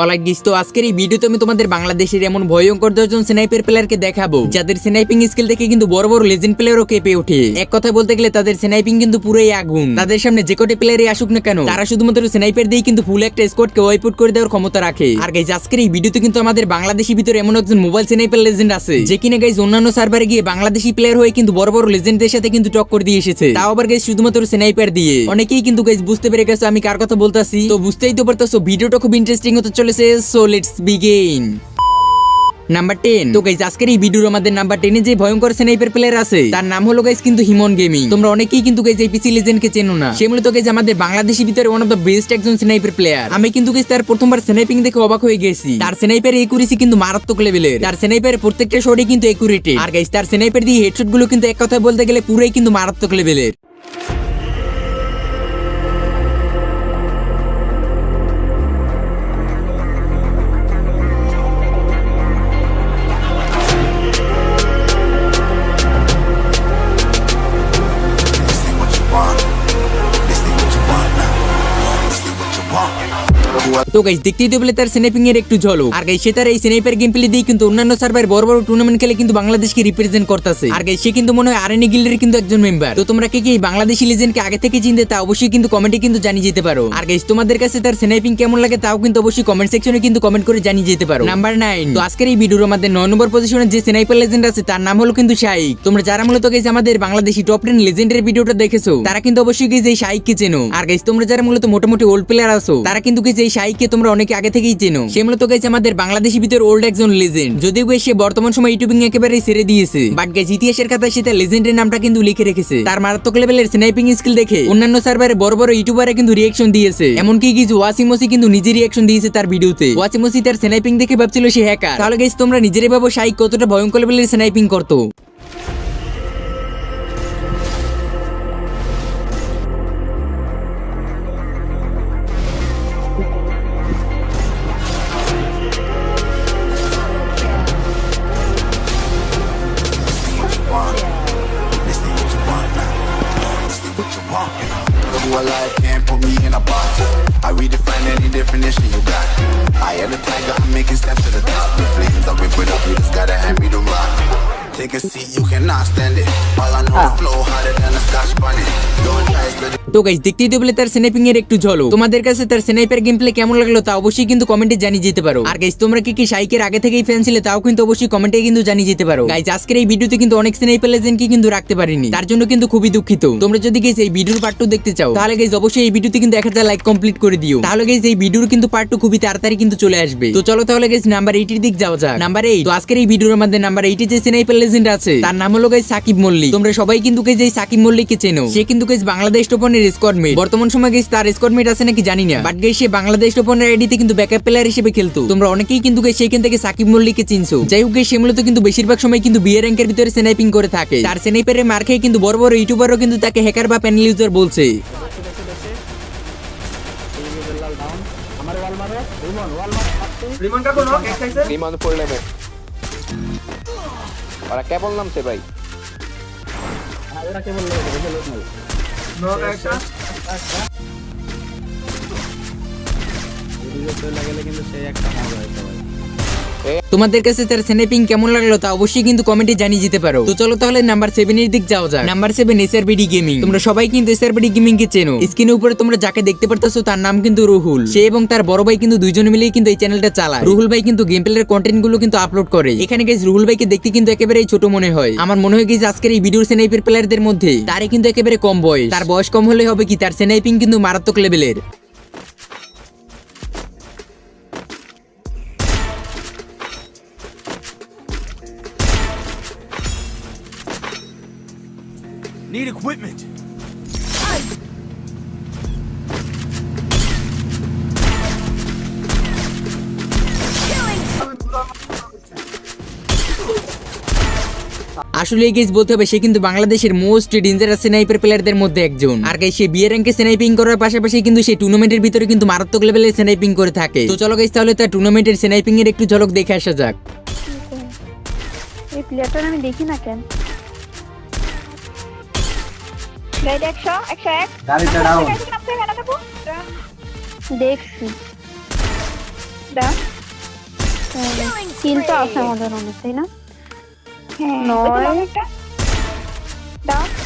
Alright geese তো আজকের এই ভিডিওতে আমি তোমাদের বাংলাদেশের এমন ভয়ঙ্কর দশজন স্নাইপার প্লেয়ারকে দেখাবো, যাদের স্নাইপিং স্কিল দেখে কিন্তু বড় বড় লেজেন্ড প্লেয়ারও কেঁপে ওঠে। এক কথা বলতে গেলে তাদের স্নাইপিং কিন্তু পুরোই আগুন। তাদের সামনে যে কোটি প্লেয়ারই আসুক না কেন, তারা শুধুমাত্র স্নাইপার দিয়ে কিন্তু ফুল একটা স্কোয়াডকে ওয়াইপ আউট করে দেওয়ার ক্ষমতা রাখে। আর গাইজ আজকের এই ভিডিওতে কিন্তু আমাদের বাংলাদেশি ভিতরে এমন একজন মোবাইল স্নাইপার লেজেন্ড আছে, যে কিনা গাইজ অন্যান্য সার্ভারে গিয়ে বাংলাদেশি প্লেয়ার হয়ে কিন্তু বড় বড় লেজেন্ডদের সাথে কিন্তু টক্কর দিয়ে এসেছে। তাও আবার গাইজ শুধুমাত্র স্নাইপার দিয়ে। অনেকেই কিন্তু গাইজ বুঝতে পেরে গেছে আমি কার কথা বলতাছি। তো বুঝতেই তো পারতাছো ভিডিওটা খুব ইন্টারেস্টিং হতে চলেছে so let's begin number ten তো গাইজ আজকের এই ভিডিওর আমাদের নাম্বার টেনে যে ভয়ঙ্কর স্নাইপার প্লেয়ার আছে, তার নাম হলো গাইজ কিন্তু হিমন গেমিং তোমরা অনেকেই কিন্তু গাইজ এই পিসি লেজেন্ড কে চেনো না। সে মূলত গাইজ আমাদের বাংলাদেশি ভিতরে ওয়ান অফ দ্য বেস্ট একজন স্নাইপার প্লেয়ার আমি কিন্তু গাইজ তার প্রথমবার স্নাইপিং দেখে অবাক হয়ে গেছি। তার স্নাইপার একুরেসি কিন্তু মারাত্মক লেভেলের তার স্নাইপারের প্রত্যেকটা শটই কিন্তু একুরেটেড আর গাইজ তার স্নাইপার দিয়ে হেডশটগুলো কিন্তু এক কথায় বলতে গেলে পুরোই কিন্তু মারাত্মক লেভেলের তো গাইস দেখতেই তো বলে তার স্নাইপিং এর একটু ঝলক। আর গাইস সে তার এই স্নাইপার গেম প্লে দিয়ে কিন্তু অন্যান্য সার্ভার বড় বড় টুর্নামেন্ট খেলে কিন্তু বাংলাদেশকে রিপ্রেজেন্ট করতেছে। আর গাইস সে কিন্তু মনে হয় আরএনএ গিল্ডের কিন্তু একজন মেম্বার তো তোমরা কে কি বাংলাদেশি লেজেন্ডকে আগে থেকে চিনতে, তা অবশ্যই কিন্তু কমেন্টে কিন্তু জানিয়ে যেতে পারো। আর গাইস তোমাদের কাছে তার স্নাইপিং কেমন লাগে, তাও কিন্তু অবশ্যই কমেন্ট সেকশনে কিন্তু কমেন্ট করে জানিয়ে যেতে পারো। নাম্বার নাইন তো আজকের এই ভিডিওর আমাদের নয় নম্বর পজিশনে যে স্নাইপার লেজেন্ড আছে, তার নাম হলো কিন্তু শাইক তোমরা যারা মূলত গাইস আমাদের বাংলাদেশি টপ টেন লেজেন্ডের ভিডিওটা দেখেছ, তারা কিন্তু অবশ্যই গাইস এই শাইককে চেনো। আর গাইস তোমরা যারা মূলত মোটামুটি ওল্ড প্লেয়ার আছো, তারা কিন্তু গাইস এই শাইককে তোমরা অনেকে আগে থেকেই চেনো। সে মূলত গাইস আমাদের বাংলাদেশি ভিতর ওল্ড একজন লেজেন্ড যদিও সে বর্তমান সময় ইউটিউবিং একেবারে ছেড়ে দিয়েছে। বাট গাইস ইতিহাসের খাতায় সে তার লেজেন্ডের নামটা কিন্তু লিখে রেখেছে। তার মারাত্মক লেভেলের স্নাইপিং স্কিল দেখে অন্যান্য সার্ভারে বড় বড় ইউটিউবারে কিন্তু রিয়েকশন দিয়েছে। এমনকি কিছু ওয়াসিমসি কিন্তু নিজে রিয়েকশন দিয়েছে তার ভিডিওতে ওয়াসিমসি তার স্নাইপিং দেখে ভাবছিল সে হ্যাকার তাহলে গেছে তোমরা নিজেরই ভাবো শাইক কতটা ভয়ঙ্কর লেভেলের স্নাইপিং করতো। A seat, you cannot stand it. All I know, the ah. flow harder than a scotch bonnet. Don't try to তো গাইস দেখতেই তো বলে তার স্নাইপিং এর একটু ঝলক। তোমাদের কাছে তার স্নাইপার গেম প্লে কেমন লাগল তা অবশ্যই কিন্তু কমেন্টে জানিয়ে যেতে পারো। আর গাইস তোমরা কি কি শাইকের আগে থেকেই ফ্যান ছিলে তাও কিন্তু অবশ্যই কমেন্টে কিন্তু জানিয়ে যেতে পারো। গাইস আজকের এই ভিডিওতে কিন্তু অনেক স্নাইপার লেজেন্ড কি কিন্তু রাখতে পারিনি। তার জন্য কিন্তু খুবই দুঃখিত। তোমরা যদি গাইস এই ভিডিওর পার্ট টু দেখতে চাও, তাহলে গাইস অবশ্যই এই ভিডিওতে কিন্তু এক হাজার লাইক কমপ্লিট করে দিও। তাহলে গাইস এই ভিডিওর কিন্তু পার্ট টু খুবই তাড়াতাড়ি কিন্তু চলে আসবে। তো চলো তাহলে গাইস নাম্বার এইটির দিক যাওয়া যাক। নাম্বার এইট তো আজকের এই ভিডিওর মধ্যে নাম্বার এইটে যে স্নাইপার লেজেন্ড আছে, তার নাম হলো গাইস সাকিব মল্লিক। তোমরা সবাই কিন্তু গাইস এই সাকিব মল্লিককে চেনো। সে কিন্তু গাইস বাংলাদেশ টোপনের স্কোয়াড মেট বর্তমান সময় গাইস তার স্কোয়াড মেট আছে নাকি জানি না। বাট সে বাংলাদেশ টোপনের আইডিতে কিন্তু ব্যাকআপ প্লেয়ার হিসেবে খেলতো। তোমরা অনেকেই কিন্তু সেখান থেকে সাকিব মল্লিককে চিনছো। যাই হোক সে মূলত কিন্তু বেশিরভাগ সময় কিন্তু বিয়ে র্যাঙ্কের ভিতরে স্নাইপিং করে থাকে। তার স্নাইপারের মার খেয়ে কিন্তু বড় বড় ইউটিউবারও কিন্তু তাকে হ্যাকার বা প্যানেল ইউজার বলছে। কোনো? এক সাইজে রিমান ফুল নেবে ওরা কেবল নামছে ভাই নক একটা তোমাদের কাছে তার স্ন্যাপিং কেমন লাগল তা অবশ্যই কিন্তু কমেন্টে জানিয়ে যেতে পারো। তো চলো তাহলে নাম্বার সেভেন এর দিক যাও যাক। নাম্বার সেভেন এসআরবিডি গেমিং তোমরা সবাই কিন্তু এসআরবিডি গেমিং কে চেনো। স্ক্রিনের উপরে তোমরা যাকে দেখতে পারতেছো, তার নাম কিন্তু রুহুল। সে এবং তার বড় ভাই কিন্তু দুইজনে মিলেই কিন্তু এই চ্যানেলটা চালায়। রুহুল ভাই কিন্তু গেম প্লের কন্টেন্টগুলো কিন্তু আপলোড করে। এখানে গেছে রুহুল ভাইকে দেখতে কিন্তু একেবারেই ছোট মনে হয়। আমার মনে হয় গেছে আজকের এই ভিডিওর স্নাইপার প্লেয়ারদের মধ্যে তারে কিন্তু একেবারে কম বয়স। তার বয়স কম হলে হবে কি, তার স্নাইপিং কিন্তু মারাত্মক লেভেলের আসলে গেস বলতে হবে সে কিন্তু বাংলাদেশের মোস্ট ডেঞ্জারাস স্নাইপার প্লেয়ারদের মধ্যে একজন। আর গাইস সে বিয়ে র্যাঙ্কে স্নাইপিং করার পাশাপাশি কিন্তু সে টুর্নামেন্টের ভিতরে কিন্তু মারাত্মক লেভেলের স্নাইপিং করে থাকে। তো চলো গাইস তাহলে তার টুর্নামেন্টের স্নাইপিং এর একটু ঝলক দেখে আসা যাক। এই প্লেয়ারটা আমি দেখি না কেন? দেখছি। কিল তো আছে আমাদের অনেক তাই না? হ্যাঁ নয় দাও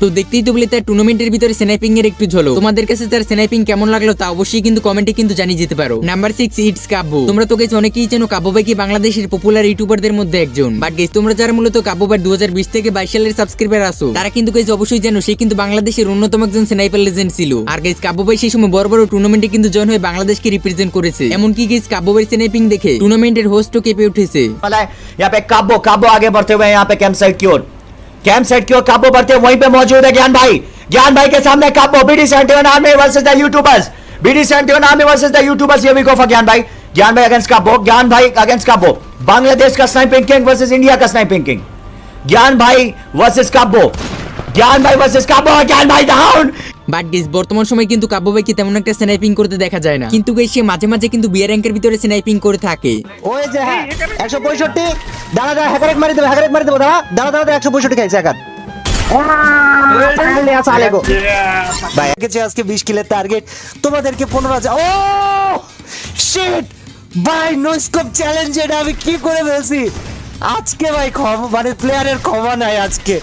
তো দেখতেই তো বলে তার টুর্নামেন্টের ভিতরে স্নাইপিং এর একটু ঝলো তোমাদের কাছে তার স্নাইপিং কেমন লাগলো তা অবশ্যই কিন্তু কমেন্টে কিন্তু জানিয়ে যেতে পারো নাম্বার সিক্স ইটস কাব্য তোমরা তো গেছো অনেকেই চেনো কাব্য ভাই কি বাংলাদেশের পপুলার ইউটিউবারদের মধ্যে একজন বাট গেছ তোমরা যারা মূলত কাব্য ভাই দু থেকে বাইশ সালের সাবস্ক্রাইবার আসো তারা কিন্তু গেছ অবশ্যই জানো সে কিন্তু বাংলাদেশের অন্যতম একজন স্নাইপার লেজেন্ড ছিল আর গেছ কাব্য ভাই সেই সময় বড় বড় টুর্নামেন্টে কিন্তু জয়েন হয়ে বাংলাদেশকে রিপ্রেজেন্ট করেছে এমনকি গেছ কাব্য ভাই স্নাইপিং দেখে টুর্নামেন্টের হোস্টও কেঁপে উঠেছে वाला है यहाँ पे काबो काबो आगे बढ़ते हुए हैं यहाँ पे कैंप साइड की ओर कैंप सेट की ओर काबू बढ़ते हैं वहीं पे मौजूद है ज्ञान भाई। ज्ञान भाई के सामने काबू। BD seventy one army versus the YouTubers BD seventy one army versus the YouTubers ये भी गो ज्ञान भाई। ज्ञान भाई अगेंस्ट काबो। ज्ञान भाई अगेंस्ट काबो। बांग्लादेश का स्नाइपिंग किंग वर्सेज इंडिया का स्नाइपिंग किंग ज्ञान भाई वर्सेज काबो। ज्ञान भाई वर्सेज काबो ज्ञान भाई डाउन বাট গেস বর্তমান সময় কিন্তু কাব্য ভাইকে তেমন একটা স্নাইপিং করতে দেখা যায় না। কিন্তু গেস সে মাঝে মাঝে কিন্তু বিয়ার র্যাঙ্কের ভিতরে স্নাইপিং করে থাকে। ওই যে হ্যাঁ একশো পঁয়ষট্টি দাঁড়া দাঁড়া হ্যাকারেক মারি দেবো হ্যাকারেক মারি দেবো দাঁড়া দাঁড়া দাঁড়া একশো পঁয়ষট্টি খাইছে হ্যাকার। ভাই আজকে বিশ কিলের টার্গেট তোমাদেরকে পনেরো হাজার ও শিট ভাই চ্যালেঞ্জ এটা আমি কি করে ফেলছি? আজকে ভাই ক্ষমা মানে প্লেয়ারের ক্ষমা নাই আজকে।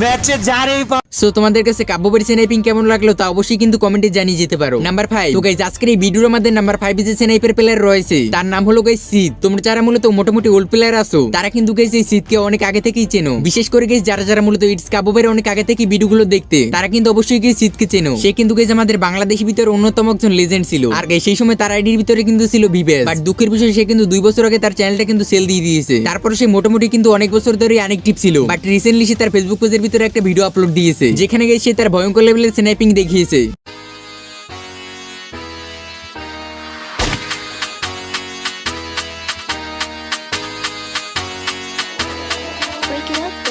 ম্যাচে যারেই পা সো তোমাদের কাছে কাব্যবাড়ি স্নাইপিং কেমন লাগল তা অবশ্যই কিন্তু কমেন্টে জানিয়ে যেতে পারো। নাম্বার ফাইভ তো গাইজ আজকের এই ভিডিওর আমাদের নাম্বার ফাইভ যে স্নাইপার প্লেয়ার রয়েছে। তার নাম হলো গাইজ সিদ তোমরা যারা মূলত মোটামুটি ওল্ড প্লেয়ার আছো, তারা কিন্তু গাইজ এই সিদকে অনেক আগে থেকেই চেনো। বিশেষ করে গাইজ যারা যারা মূলত ইটস কাব্যবাড়ি অনেক আগে থেকে ভিডিওগুলো দেখতে, তারা কিন্তু অবশ্যই গিয়ে সিদকে চেনো। সে কিন্তু গাইজ আমাদের বাংলাদেশের ভিতরে অন্যতম একজন লেজেন্ড ছিল। আর গাইজ সেই সময় তার আইডির ভিতরে কিন্তু ছিল বিবেস বাট দুঃখের বিষয়, সে কিন্তু দুই বছর আগে তার চ্যানেলটা কিন্তু সেল দিয়ে দিয়েছে। তারপরে সে মোটামুটি কিন্তু অনেক বছর ধরে অনেকটিভ ছিল। বাট রিসেন্টলি সে তার ফেসবুক পেজের ভিতরে একটা ভিডিও আপলোড দিয়েছে। যেখানে গিয়ে সে তার ভয়ঙ্কর লেভেলের স্ন্যাপিং দেখিয়েছে। Break it up.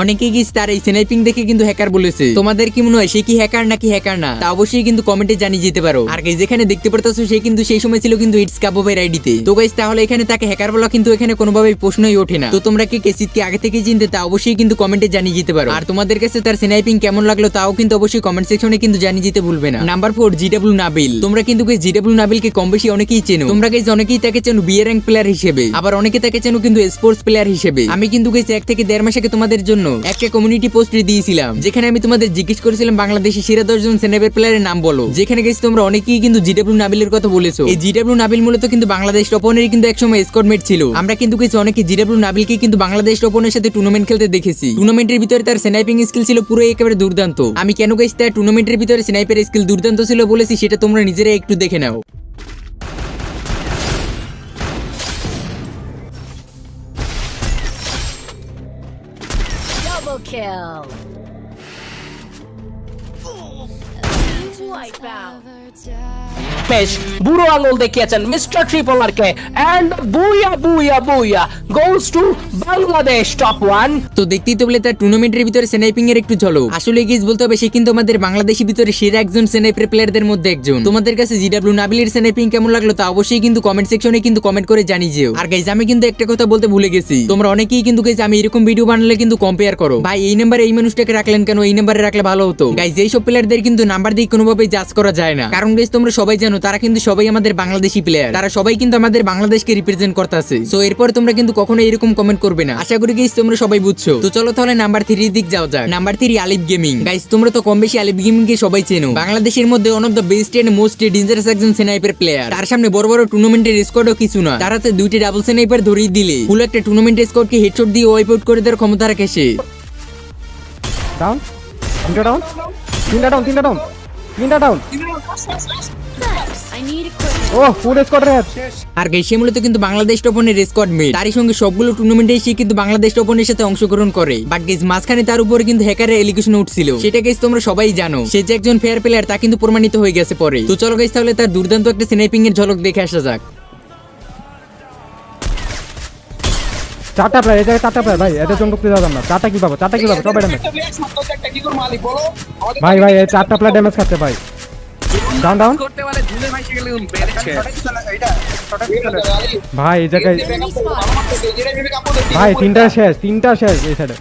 অনেকে গিয়ে তার এই স্নাইপিং দেখে কিন্তু হ্যাকার বলেছে। তোমাদের কি মনে হয়, সে কি হ্যাকার নাকি হ্যাকার না? তা অবশ্যই কিন্তু কমেন্টে জানিয়ে যেতে পারো। আর গাইজ যেখানে দেখতে পারতাছো, সে কিন্তু সেই সময় ছিল কিন্তু ইটস কাবোবের আইডিতে তো। গাইজ তাহলে এখানে তাকে হ্যাকার বলা কিন্তু এখানে কোনোভাবেই প্রশ্নই ওঠে না। তো তোমরা কি কেসিদকে আগে থেকে চিনতে, তা অবশ্যই কিন্তু কমেন্টে জানিয়ে যেতে পারো। আর তোমাদের কাছে তার স্নাইপিং কেমন লাগল, তাও কিন্তু অবশ্যই কমেন্ট সেকশনে কিন্তু জানিয়ে যেতে ভুলবে না। নাম্বার ফোর জিডাব্লিউ নাবিল তোমরা কিন্তু জিডাব্লিউ নাবিলকে কম বেশি অনেকেই চেনো। তোমরা গাইজ অনেকেই তাকে চেনো বিয়ে র্যাঙ্ক প্লেয়ার হিসেবে। আবার অনেকে তাকে চেনো কিন্তু স্পোর্টস প্লেয়ার হিসেবে। আমি কিন্তু গাইজ এক থেকে দেড় মাস আগে তোমাদের জন্য একটা কমিউনিটি পোস্ট দিয়েছিলাম, যেখানে আমি তোমাদের জিজ্ঞেস করেছিলাম বাংলাদেশের সেরা দশজন সেনেবের প্লেয়ারের নাম বলো। যেখানে গেছি তোমরা অনেকেই কিন্তু জিডাব্লিউ নাবিলের কথা বলেছ। এই জিডাব্লিউ নাবিল মূলত কিন্তু বাংলাদেশ টপনের কিন্তু একসময় স্কটমেট ছিল। আমরা কিন্তু কিছু অনেকে জিডাব্লিউ নাবিলকে কিন্তু বাংলাদেশ টপনের সাথে টুর্নামেন্ট খেলতে দেখেছি। টুর্নামেন্টের ভিতরে তার স্নাইপিং স্কিল ছিল পুরো একেবারে দুর্দান্ত। আমি কেন গেছি তার টুর্নামেন্টের ভিতরে স্নাইপের স্কিল দুর্দান্ত ছিল বলেছি, সেটা তোমরা নিজেরাই একটু দেখে নাও। Double kill! Wipe out! বেশ, বুড়ো আঙুল দেখিয়েছেন mister and booyah booyah booyah goes to Bangladesh top one তো দেখতেই তো বলে তার টুর্নামেন্টের ভিতরে স্নাইপিং এর একটু ঝলক। আসলে গিজ বলতে হবে, সে কিন্তু আমাদের বাংলাদেশের ভিতরে সেরা একজন স্নাইপার প্লেয়ারদের মধ্যে একজন। তোমাদের কাছে নাবিলের স্নাইপিং কেমন লাগল তা অবশ্যই কিন্তু কমেন্ট সেকশনে কিন্তু কমেন্ট করে জানিয়ে আর গাইজ আমি কিন্তু একটা কথা বলতে ভুলে গেছি। তোমরা অনেকেই কিন্তু গাইজ আমি এরকম ভিডিও বানালে কিন্তু কম্পেয়ার করো। ভাই, এই নাম্বারে এই মানুষটাকে রাখলেন কেন? এই নাম্বারে রাখলে ভালো হতো। গাইজ এই সব প্লেয়ারদের কিন্তু নাম্বার দিয়ে কোনোভাবেই জাজ করা যায় না। কারণ গাইজ তোমরা সবাই জানো, তারা কিন্তু সবাই আমাদের বাংলাদেশি প্লেয়ার তারা সবাই কিন্তু আমাদের বাংলাদেশকে রিপ্রেজেন্ট করতেছে। সো এরপর তোমরা কিন্তু কখনো এরকম কমেন্ট করবে না। আশা করি গাইজ তোমরা সবাই বুঝছ। তো চলো তাহলে নাম্বার থ্রির দিক যাও যাক। Number three Alif gaming guys তোমরা তো কম বেশি আলিফ গেমিং কে সবাই চেনো। বাংলাদেশের মধ্যে one of the best and most dangerous একজন স্নাইপার প্লেয়ার তার সামনে বড় বড় টুর্নামেন্টের স্কোয়াডও কিছু না। তার হাতে দুইটি ডাবল স্নাইপার ধরিয়ে দিলে। ফুল একটা টুর্নামেন্টের স্কোয়াডকে হেডশট দিয়ে ওয়াইপ আউট করে দেওয়ার ক্ষমতা রাখে সে। ডাউন ডাউন তিনটা ডাউন তিনটা ডাউন তিনটা ডাউন বাংলাদেশ তারই সঙ্গে সবগুলো কিন্তু বাংলাদেশ সাথে অংশগ্রহণ করে। মাঝখানে তার কিন্তু হ্যাকারের উঠছিল। সেটা তোমরা সবাই জানো। সে যে একজন ফেয়ার প্লেয়ার তা কিন্তু প্রমাণিত হয়ে গেছে পরে। তো চলো তাহলে তার দুর্দান্ত একটা স্নাইপিং এর ঝলক দেখে আসা যাক। চারটা প্লেয়ার এটা চারটা প্লেয়ার ভাই এটা জন্য ঢুকতে যাবেন না। চারটা কি পাবো? চারটা কি পাবো? সবাই ড্যামেজ ভাই ভাই এই চারটা প্লেয়ার ড্যামেজ খাচ্ছে ভাই। ডাউন ডাউন ভাই এই জায়গায় ভাই তিনটা শেষ তিনটা শেষ এই সাইডে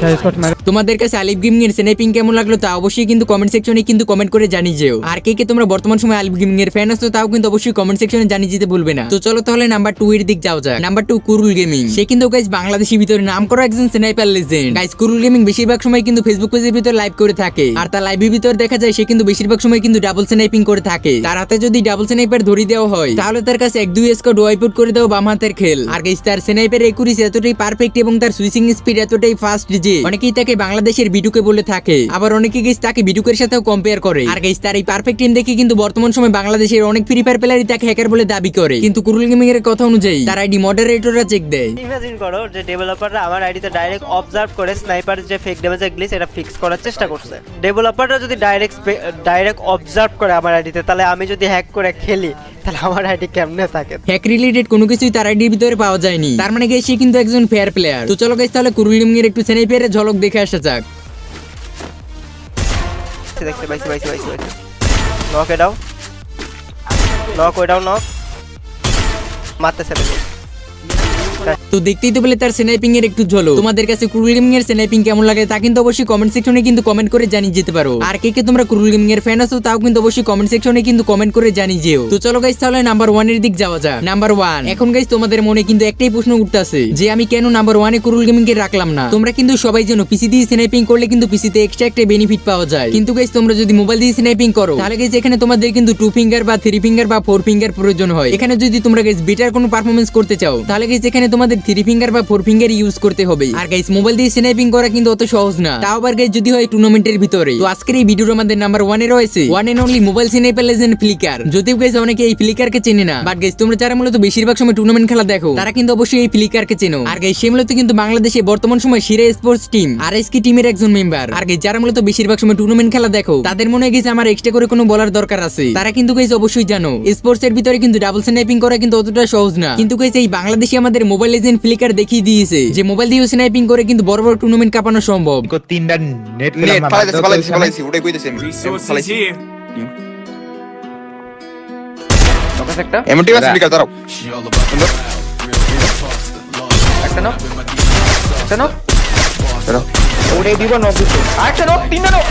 শেষ স্পট মারে। তোমাদের কাছে আলিফ গেমিং এর স্নাইপিং কেমন লাগল তা অবশ্যই কিন্তু কমেন্ট সেকশনে কিন্তু কমেন্ট করে জানিয়ে যেও। আর কে কে তোমরা বর্তমান সময় আলিফ গেমিং এর ফ্যান আছো তাও কিন্তু অবশ্যই কমেন্ট সেকশনে জানিয়ে যেতে ভুলবে না। তো চলো তাহলে নাম্বার টু এর দিক যাও যাক। নাম্বার টু কুরুল গেমিং সে কিন্তু গাইজ বাংলাদেশের ভিতরে নাম করা একজন sniper legend guys Kurul gaming বেশিরভাগ সময় কিন্তু ফেসবুক পেজের ভিতরে লাইভ করে থাকে। আর তার লাইভের ভিতরে দেখা যায় সে কিন্তু বেশিরভাগ সময় কিন্তু ডাবল স্নাইপিং করে থাকে। তার হাতে যদি ডাবল স্নাইপার ধরে দেওয়া হয়, তাহলে তার কাছে এক দুই স্কোর ওয়াইপ আউট করে দেওয়া বাম হাতের খেল। আর গাইজ তার স্নাইপার একুরিস এতটাই পারফেক্ট এবং তার সুইচিং স্পিড এতটাই ফাস্ট যে অনেকেই তাকে বাংলাদেশের বিটুকে বলে থাকে। আবার অনেকে গেছ তাকে বিটুকের সাথেও কম্পেয়ার করে। আর গেছ তার এই পারফেক্ট টিম দেখে কিন্তু বর্তমান সময় বাংলাদেশের অনেক ফ্রি ফায়ার প্লেয়ারই তাকে হ্যাকার বলে দাবি করে। কিন্তু কুরুল গেমিং এর কথা অনুযায়ী তার আইডি মডারেটররা চেক দেয়। ইমাজিন করো যে ডেভেলপাররা আমার আইডিতে ডাইরেক্ট অবজার্ভ করে স্নাইপার যে ফেক ড্যামেজের গ্লিচ এটা ফিক্স করার চেষ্টা করছে। ডেভেলপাররা যদি ডাইরেক্ট ডাইরেক্ট অবজার্ভ করে আমার আইডিতে তাহলে আমি যদি হ্যাক করে খেলি তাহলে আমার আইডি কেমনে থাকে? হ্যাক রিলেটেড কোনো কিছুই তার আইডির ভিতরে পাওয়া যায়নি। তার মানে গেছে সে কিন্তু একজন ফেয়ার প্লেয়ার তো চলো গাইস তাহলে কুরুলিম এর একটু স্নাইপারের ঝলক দেখে আসা যাক। দেখতে পাইছি পাইছি পাইছি পাইছি। নক নক ওইটাও নক মারতেছে দেখো। তো দেখতেই তো পেলে তার স্নাইপিং এর একটু ঝলো তোমাদের কাছে কুরুল গেমিং এর স্নাইপিং কেমন লাগে তা কিন্তু অবশ্যই কমেন্ট সেকশনে কিন্তু কমেন্ট করে জানিয়ে যেতে পারো। আর কে কে তোমরা কুরুল গেমিং এর ফ্যান আছো তাও কিন্তু অবশ্যই কমেন্ট সেকশনে কিন্তু কমেন্ট করে জানিয়ে যেও। তো চলো গাইস তাহলে নাম্বার ওয়ানের দিক যাওয়া যাক। নাম্বার ওয়ান এখন গাইস তোমাদের মনে কিন্তু একটাই প্রশ্ন উঠতেছে, যে আমি কেন নাম্বার ওয়ানে কুরুল গেমিং কে রাখলাম না? তোমরা কিন্তু সবাই জানো পিসি দিয়ে স্নাইপিং করলে কিন্তু পিসিতে এক্সট্রা একটা বেনিফিট পাওয়া যায়। কিন্তু গাইস তোমরা যদি মোবাইল দিয়ে স্নাইপিং করো, তাহলে গাইস এখানে তোমাদের কিন্তু টু ফিঙ্গার বা থ্রি ফিঙ্গার বা ফোর ফিঙ্গার প্রয়োজন হয়। এখানে যদি তোমরা গাইস বেটার কোনো পারফরমেন্স করতে চাও, তাহলে গাইস এখানে তোমাদের থ্রি ফিঙ্গার বা ফোর ফিঙ্গার ইউজ করতে হবে। আর গাইস মোবাইল দিয়ে স্নাইপিং করা কিন্তু অত সহজ না। তাও আবার গাইস যদি হয় টুর্নামেন্টের ভিতরে। তো আজকের এই ভিডিওর আমাদের নাম্বার ওয়ানে রয়েছে one and only mobile sniper legend flicker যদিও গাইস অনেকে এই ফ্লিকার কে চেনে না বাট গাইস তোমরা যারা মূলত বেশিরভাগ সময় টুর্নামেন্ট খেলা দেখো, তারা কিন্তু অবশ্যই এই ফ্লিকার কে চেনো। আর গাইস সে মূলত কিন্তু বাংলাদেশে বর্তমান সময় সিরা স্পোর্টস টিম আর এস কি টিমের একজন মেম্বার আর গাইস যারা মূলত বেশিরভাগ সময় টুর্নামেন্ট খেলা দেখো, তাদের মনে গেছে আমার এক্সট্রা করে কোনো বলার দরকার আছে। তারা কিন্তু গাইস অবশ্যই জানো স্পোর্টস এর ভিতরে কিন্তু ডাবল স্নাইপিং করা কিন্তু অতটা সহজ না। কিন্তু গাইস এই বাংলাদেশে আমাদের মোবাইল লেজেন্ড ফ্লিকার দেখিয়ে দিয়েছে যে মোবাইল দিয়ে স্নাইপিং করে কিন্তু বড় বড় টুর্নামেন্ট কাপানো সম্ভব। তিনটা নেট ফালাইছি ওটাই কইতেছি ফালাইছি. একটা। এমটি দাঁড়াও। একটা নাও। একটা নাও। ওটাই দিব নক আরেকটা নক তিনটা knock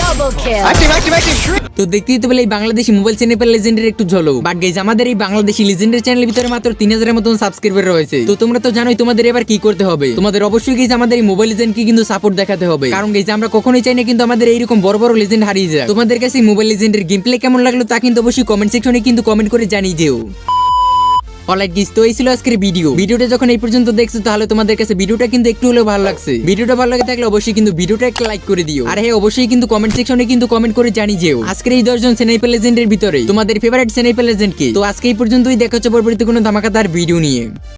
Double kill. Active active active তো দেখতে তো পেলে এই বাংলাদেশি মোবাইল সিনেপার লেজেন্ডের একটু ঝলো বাট গাইজ আমাদের এই বাংলাদেশি লেজেন্ডের চ্যানেলের ভিতরে মাত্র তিন হাজারের মতন সাবস্ক্রাইবার রয়েছে। তো তোমরা তো জানোই তোমাদের এবার কি করতে হবে। তোমাদের অবশ্যই গেছে আমাদের এই মোবাইল লেজেন্ডকে কিন্তু সাপোর্ট দেখাতে হবে। কারণ গেছে আমরা কখনোই চাই না কিন্তু আমাদের এইরকম বড় বড় লেজেন্ড হারিয়ে যায় তোমাদের কাছে মোবাইল লেজেন্ডের গেম প্লে কেমন লাগল তা কিন্তু অবশ্যই কমেন্ট সেকশনে কিন্তু কমেন্ট করে জানিয়ে যেও অলরাইট গিস তো এই ছিল আজকের ভিডিও ভিডিওটা যখন এই পর্যন্ত দেখছ, তাহলে তোমাদের কাছে ভিডিওটা কিন্তু একটু হলেও ভালো লাগছে। ভিডিওটা ভালো লাগে থাকলে অবশ্যই কিন্তু ভিডিওটা একটা লাইক করে দিও। আর হ্যাঁ অবশ্যই কিন্তু কমেন্ট সেকশনে কিন্তু কমেন্ট করে জানিয়ে যেও। আজকের এই দশজন সেনাইপেল লেজেন্ডের ভিতরে, তোমাদের ফেভারিট সেনাইপেল লেজেন্ড কে তো আজকে এই পর্যন্তই, দেখা হচ্ছে পরবর্তী কোনো ধামাকাদার ভিডিও নিয়ে।